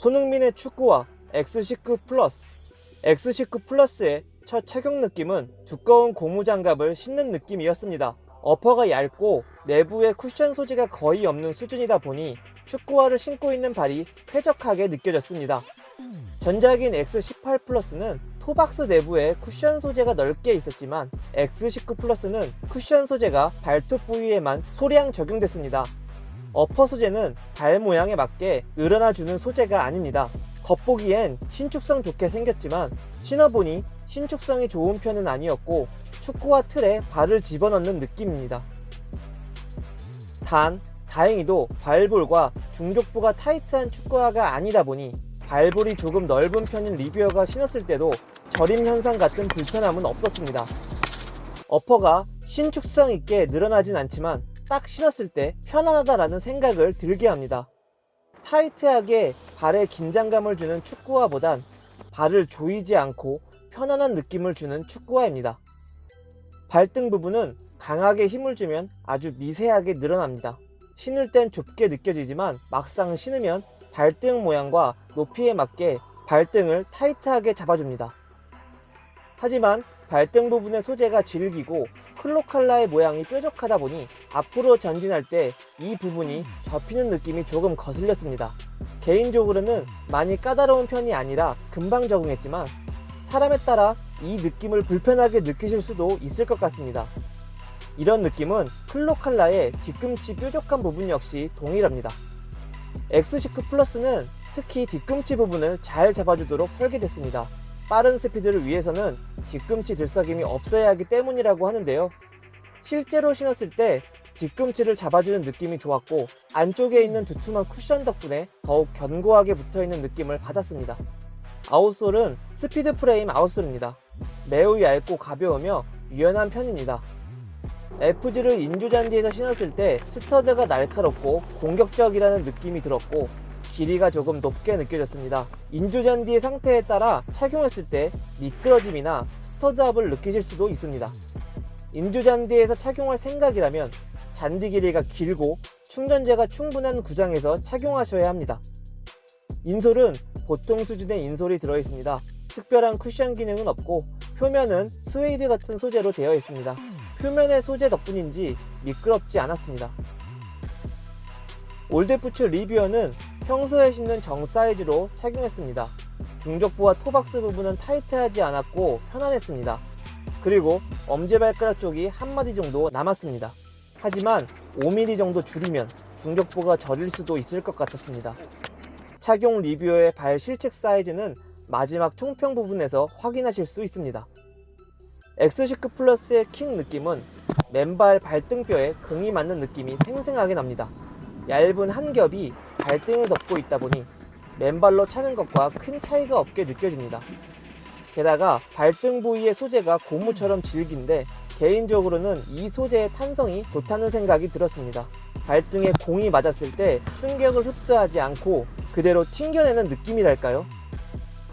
손흥민의 축구와 X19 플러스 X19 플러스의 첫 착용 느낌은 두꺼운 고무 장갑을 신는 느낌이었습니다. 어퍼가 얇고 내부에 쿠션 소재가 거의 없는 수준이다 보니 축구화를 신고 있는 발이 쾌적하게 느껴졌습니다. 전작인 X18 플러스는 토박스 내부에 쿠션 소재가 넓게 있었지만 X19 플러스는 쿠션 소재가 발톱 부위에만 소량 적용됐습니다. 어퍼 소재는 발 모양에 맞게 늘어나주는 소재가 아닙니다. 겉보기엔 신축성 좋게 생겼지만 신어보니 신축성이 좋은 편은 아니었고 축구화 틀에 발을 집어넣는 느낌입니다. 단, 다행히도 발볼과 중족부가 타이트한 축구화가 아니다 보니 발볼이 조금 넓은 편인 리뷰어가 신었을 때도 저림 현상 같은 불편함은 없었습니다. 어퍼가 신축성 있게 늘어나진 않지만 딱 신었을 때 편안하다라는 생각을 들게 합니다. 타이트하게 발에 긴장감을 주는 축구화보단 발을 조이지 않고 편안한 느낌을 주는 축구화입니다. 발등 부분은 강하게 힘을 주면 아주 미세하게 늘어납니다. 신을 땐 좁게 느껴지지만 막상 신으면 발등 모양과 높이에 맞게 발등을 타이트하게 잡아줍니다. 하지만 발등 부분의 소재가 질기고 클로칼라의 모양이 뾰족하다 보니 앞으로 전진할 때 이 부분이 접히는 느낌이 조금 거슬렸습니다. 개인적으로는 많이 까다로운 편이 아니라 금방 적응했지만 사람에 따라 이 느낌을 불편하게 느끼실 수도 있을 것 같습니다. 이런 느낌은 클로칼라의 뒤꿈치 뾰족한 부분 역시 동일합니다. X19 플러스는 특히 뒤꿈치 부분을 잘 잡아주도록 설계됐습니다. 빠른 스피드를 위해서는 뒤꿈치 들썩임이 없어야 하기 때문이라고 하는데요. 실제로 신었을 때 뒤꿈치를 잡아주는 느낌이 좋았고 안쪽에 있는 두툼한 쿠션 덕분에 더욱 견고하게 붙어있는 느낌을 받았습니다. 아웃솔은 스피드 프레임 아웃솔입니다. 매우 얇고 가벼우며 유연한 편입니다. FG를 인조잔디에서 신었을 때 스터드가 날카롭고 공격적이라는 느낌이 들었고 길이가 조금 높게 느껴졌습니다. 인조잔디의 상태에 따라 착용했을 때 미끄러짐이나 스터드압을 느끼실 수도 있습니다. 인조잔디에서 착용할 생각이라면 잔디 길이가 길고 충전재가 충분한 구장에서 착용하셔야 합니다. 인솔은 보통 수준의 인솔이 들어있습니다. 특별한 쿠션 기능은 없고 표면은 스웨이드 같은 소재로 되어 있습니다. 표면의 소재 덕분인지 미끄럽지 않았습니다. 올드푸츠 리뷰어는 평소에 신는 정 사이즈로 착용했습니다. 중족부와 토박스 부분은 타이트하지 않았고 편안했습니다. 그리고 엄지발가락 쪽이 한 마디 정도 남았습니다. 하지만 5mm 정도 줄이면 중족부가 저릴 수도 있을 것 같았습니다. 착용 리뷰어의 발 실측 사이즈는 마지막 총평 부분에서 확인하실 수 있습니다. X19 플러스의 킹 느낌은 맨발 발등뼈에 공이 맞는 느낌이 생생하게 납니다. 얇은 한 겹이 발등을 덮고 있다 보니 맨발로 차는 것과 큰 차이가 없게 느껴집니다. 게다가 발등 부위의 소재가 고무처럼 질긴데 개인적으로는 이 소재의 탄성이 좋다는 생각이 들었습니다. 발등에 공이 맞았을 때 충격을 흡수하지 않고 그대로 튕겨내는 느낌이랄까요?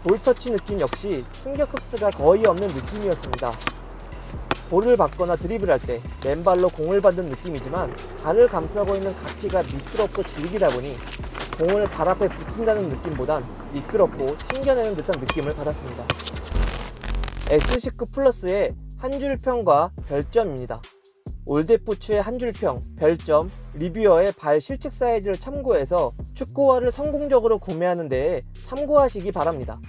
볼터치 느낌 역시 충격 흡수가 거의 없는 느낌이었습니다. 볼을 받거나 드리블할 때 맨발로 공을 받는 느낌이지만 발을 감싸고 있는 각기가 미끄럽고 질기다 보니 공을 발 앞에 붙인다는 느낌보단 미끄럽고 튕겨내는 듯한 느낌을 받았습니다. S19 플러스의 한 줄평과 별점입니다. 올데푸츠의 한 줄평, 별점, 리뷰어의 발 실측 사이즈를 참고해서 축구화를 성공적으로 구매하는 데에 참고하시기 바랍니다.